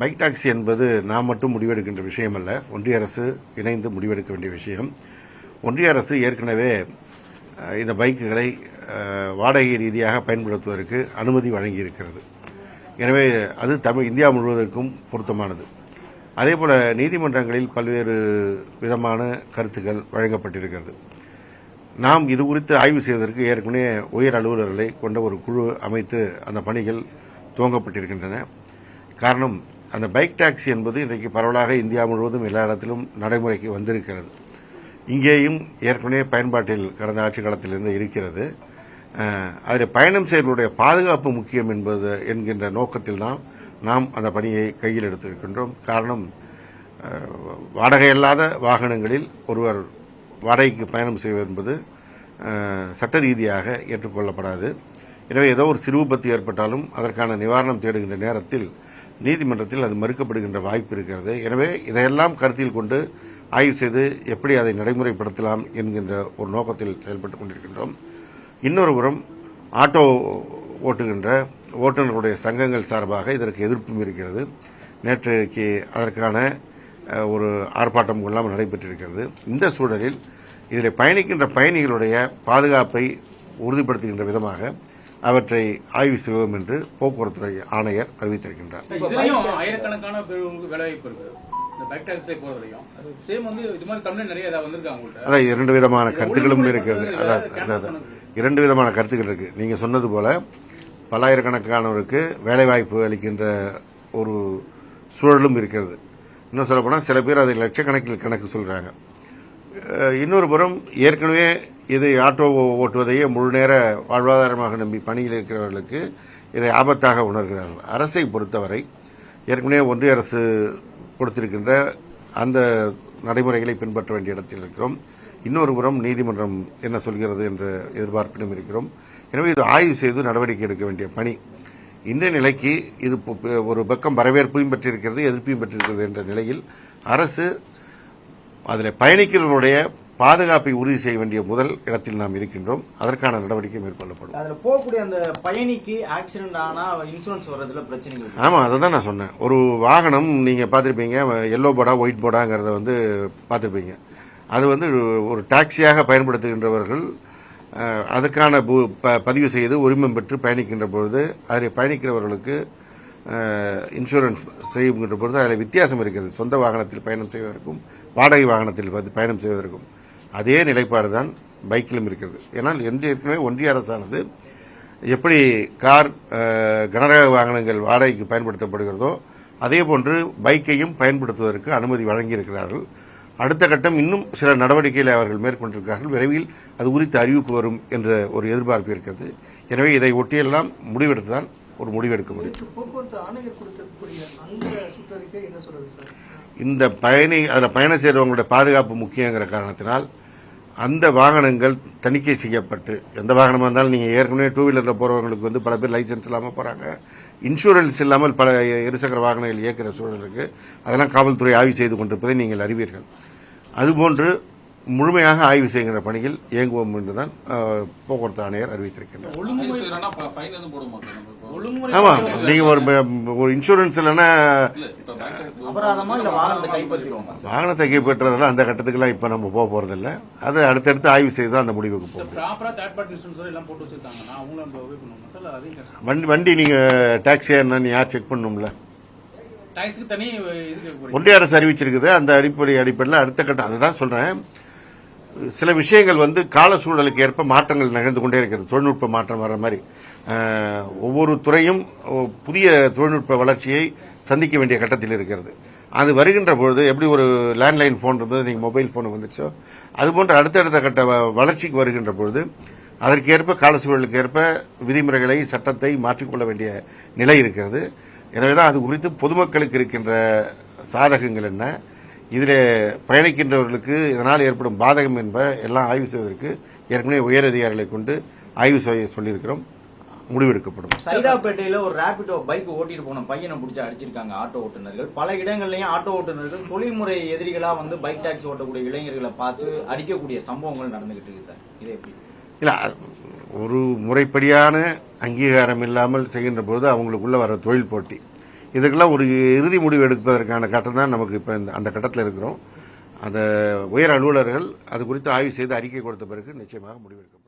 Bike taxi என்பது நாம் மட்டும் முடிவெடுக்கின்ற விஷயம் அல்ல ஒன்றிய அரசு இணைந்து முடிவெடுக்க வேண்டிய விஷயம். ஒன்றிய அரசு ஏற்கனவே இந்த பைக்குகளை வாடகை ரீதியாக பயன்படுத்துவதற்கு அனுமதி வழங்கியிருக்கிறது. எனவே அது தமிழ் இந்தியா முழுவதற்கும் பொருத்தமானது. அதேபோல நீதிமன்றங்களில் பல்வேறு விதமான கருத்துக்கள் வழங்கப்பட்டிருக்கிறது. நாம் இது குறித்து ஆய்வு செய்வதற்கு ஏற்கனவே உயர் அலுவலர்களை கொண்ட ஒரு குழு அமைத்து அந்த பணிகள் துவங்கப்பட்டிருக்கின்றன. காரணம் அந்த பைக் டாக்ஸி என்பது இன்றைக்கு பரவலாக இந்தியா முழுவதும் எல்லா இடத்திலும் நடைமுறைக்கு வந்திருக்கிறது. இங்கேயும் ஏற்கனவே பயன்பாட்டில் கடந்த ஆட்சி காலத்திலிருந்து இருக்கிறது. அதில் பயணம் செய்வர்களுடைய பாதுகாப்பு முக்கியம் என்பது என்கின்ற நோக்கத்தில் தான் நாம் அந்த பணியை கையில் எடுத்திருக்கின்றோம். காரணம் அஹ், வாடகை இல்லாத வாகனங்களில் ஒருவர் வாடகைக்கு பயணம் செய்வது என்பது சட்ட ரீதியாக ஏற்றுக்கொள்ளப்படாது. எனவே ஏதோ ஒரு சிறு விபத்து ஏற்பட்டாலும் அதற்கான நிவாரணம் தேடுகின்ற நேரத்தில் நீதிமன்றத்தில் அது மறுக்கப்படுகின்ற வாய்ப்பு இருக்கிறது. எனவே இதையெல்லாம் கருத்தில் கொண்டு ஆய்வு செய்து எப்படி அதை நடைமுறைப்படுத்தலாம் என்கின்ற ஒரு நோக்கத்தில் செயல்பட்டுக் கொண்டிருக்கின்றோம். இன்னொரு புறம் ஆட்டோ ஓட்டுகின்ற ஓட்டுநர்களுடைய சங்கங்கள் சார்பாக இதற்கு எதிர்ப்பும் இருக்கிறது. நேற்றைக்கு அதற்கான ஒரு ஆர்ப்பாட்டம் எல்லாம் நடைபெற்றிருக்கிறது. இந்த சூழலில் இதில் பயணிக்கின்ற பயணிகளுடைய பாதுகாப்பை உறுதிப்படுத்துகின்ற விதமாக அவற்றை ஆய்வு செய்வோம் என்று போக்குவரத்துறை ஆணையர் அறிவித்திருக்கின்றார். ஆயிரக்கணக்கான அதான் இரண்டு விதமான கருத்துக்களும் இருக்கிறது. அதான் அதான் இரண்டு விதமான கருத்துக்கள் இருக்கு. நீங்க சொன்னது போல பல்லாயிரக்கணக்கானவருக்கு வேலைவாய்ப்பு அளிக்கின்ற ஒரு சூழலும் இருக்கிறது. இன்னும் சொல்லப்போனால் சில பேர் அதை லட்சக்கணக்கில் கணக்கு சொல்றாங்க. அஹ், இன்னொரு புறம் ஏற்கனவே இதை ஆட்டோ ஓட்டுவதையே முழு நேர வாழ்வாதாரமாக நம்பி பணியில் இருக்கிறவர்களுக்கு இதை ஆபத்தாக உணர்கிறார்கள். அரசை பொறுத்தவரை ஏற்கனவே ஒன்றிய அரசு கொடுத்திருக்கின்ற அந்த நடைமுறைகளை பின்பற்ற வேண்டிய இடத்தில் இருக்கிறோம். இன்னொரு புறம் நீதிமன்றம் என்ன சொல்கிறது என்ற எதிர்பார்ப்பிலும் இருக்கிறோம். எனவே இது ஆய்வு செய்து நடவடிக்கை எடுக்க வேண்டிய பணி. இந்த நிலைக்கு இது ஒரு பக்கம் வரவேற்பையும் பெற்றிருக்கிறது எதிர்ப்பையும் பெற்றிருக்கிறது என்ற நிலையில் அரசு அதில் பயணிக்கிறவர்களுடைய பாதுகாப்பை உறுதி செய்ய வேண்டிய முதல் இடத்தில் நாம் இருக்கின்றோம். அதற்கான நடவடிக்கை மேற்கொள்ளப்படும். அதுல போகக்கூடிய அந்த பயணிக்கு ஆக்சிடென்ட் ஆனா இன்சூரன்ஸ் வர்றதுல பிரச்சனைகள். ஆமாம் அதை தான் நான் சொன்னேன். ஒரு வாகனம் நீங்கள் பார்த்துருப்பீங்க எல்லோ போர்டா ஒயிட் போர்டாங்கிறத வந்து பார்த்துருப்பீங்க. அது வந்து ஒரு டாக்ஸியாக பயன்படுத்துகின்றவர்கள் ப- பதிவு செய்து உரிமம் பெற்று பயணிக்கின்ற பொழுது அதில் பயணிக்கிறவர்களுக்கு இன்சூரன்ஸ் செய்யுங்கிற பொழுது அதில் வித்தியாசம் இருக்கிறது. சொந்த வாகனத்தில் பயணம் செய்வதற்கும் வாடகை வாகனத்தில் பயணம் செய்வதற்கும் அதே நிலைப்பாடு தான் பைக்கிலும் இருக்கிறது. ஏன்னால் என்று ஏற்கனவே ஒன்றிய அரசானது எப்படி கார் கனரக வாகனங்கள் வாடகைக்கு பயன்படுத்தப்படுகிறதோ அதே போன்று பைக்கையும் பயன்படுத்துவதற்கு அனுமதி வழங்கியிருக்கிறார்கள். அடுத்த கட்டம் இன்னும் சில நடவடிக்கைகளை அவர்கள் மேற்கொண்டிருக்கிறார்கள். விரைவில் அது குறித்து அறிவிப்பு வரும் என்ற ஒரு எதிர்பார்ப்பு இருக்கிறது. எனவே இதை ஒட்டியெல்லாம் முடிவெடுத்து ஒரு முடியும். என்ன சொல்றது சார்? இந்த பயணி அதில் பயணம் செய்கிறவங்களுடைய பாதுகாப்பு முக்கியங்கிற காரணத்தினால் அந்த வாகனங்கள் தணிக்கை செய்யப்பட்டு எந்த வாகனமாக இருந்தாலும் நீங்கள் ஏற்கனவே டூ வீலரில் போகிறவங்களுக்கு வந்து பல பேர் லைசென்ஸ் இல்லாமல் போகிறாங்க இன்சூரன்ஸ் இல்லாமல் பல இருசக்கர வாகனங்கள் இயக்கிற சூழல் இருக்கு. அதெல்லாம் காவல்துறை ஆய்வு செய்து கொண்டிருப்பதை நீங்கள் அறிவீர்கள். அதுபோன்று முழுமையாக ஆய்வு செய்கின்ற பணியில் இயங்குவோம் என்றுதான் அஹ், போக்குவரத்து ஆணையர் அறிவித்திருக்கின்றார். ஆமாம் நீங்கள் ஒரு ஒரு இன்சூரன்ஸ் இல்லைன்னா இல்ல இப்போ பேக் டாக்ஸ் அபராதமா இல்ல வாகனத்தை கைப்பற்றுறதெல்லாம் அந்த கட்டத்துக்குலாம் இப்போ நம்ம போக போகிறதில்ல அது அடுத்தடுத்து ஆய்வு செய்து தான் அந்த முடிவுக்கு போகும். வண்டி வண்டி நீங்கள் டாக்ஸியா என்னன்னு யார் செக் பண்ணணும்ல டாக்ஸிக்கு தனி இதுக்கு போறீங்க. ஒன்றிய அரசு அறிவிச்சிருக்குது. அந்த அடிப்படை அடிப்படையில் அடுத்த கட்டம் அதுதான் சொல்றேன். சில விஷயங்கள் வந்து கால சூழலுக்கு ஏற்ப மாற்றங்கள் நிகழ்ந்து கொண்டே இருக்கிறது. தொழில்நுட்ப மாற்றம் வர்ற மாதிரி. ஒவ்வொரு துறையும் புதிய தொழில்நுட்ப வளர்ச்சியை சந்திக்க வேண்டிய கட்டத்தில் இருக்கிறது. அது வருகின்ற பொழுது எப்படி ஒரு லேண்ட்லைன் ஃபோன் இருந்தது நீங்கள் மொபைல் ஃபோன் வந்துச்சோ அது போன்ற அடுத்தடுத்த கட்ட வ- வளர்ச்சிக்கு வருகின்ற பொழுது அதற்கேற்ப கால சூழலுக்கு ஏற்ப விதிமுறைகளை சட்டத்தை மாற்றிக்கொள்ள வேண்டிய நிலை இருக்கிறது. எனவே தான் அது குறித்து பொதுமக்களுக்கு இருக்கின்ற சாதகங்கள் என்ன இதில் பயணிக்கின்றவர்களுக்கு இதனால் ஏற்படும் பாதகம் என்ப எல்லாம் ஆய்வு செய்வதற்கு ஏற்கனவே உயர் அதிகாரிகளை கொண்டு ஆய்வு செய்ய சொல்லியிருக்கிறோம். முடிவெடுக்கப்படும். சைதாப்பேட்டையில ஒரு ரேபிடோ பைக் ஓட்டிட்டு போன பையனை பிடிச்சி அடிச்சிருக்காங்க ஆட்டோ ஓட்டுநர்கள். பல இடங்கள்லயும் ஆட்டோ ஓட்டுநர்கள் தொழில்முறை எதிரிகளா வந்து பைக் டாக்ஸி ஓட்டக்கூடிய இளைஞர்களை பார்த்து அடிக்கக்கூடிய சம்பவங்கள் நடந்துகிட்டு இருக்கு சார். இது எப்படி? இல்லை ஒரு முறைப்படியான அங்கீகாரம் இல்லாமல் செய்கின்ற பொழுது அவங்களுக்குள்ள வர தொழில் போட்டி. இதுக்கெல்லாம் ஒரு இறுதி முடிவு எடுப்பதற்கான கட்டம் தான் நமக்கு இப்போ இந்த அந்த கட்டத்தில் இருக்கிறோம். அந்த உயர் அலுவலர்கள் அது குறித்து ஆய்வு செய்து அறிக்கை கொடுத்த பிறகு நிச்சயமாக முடிவெடுக்கப்படும்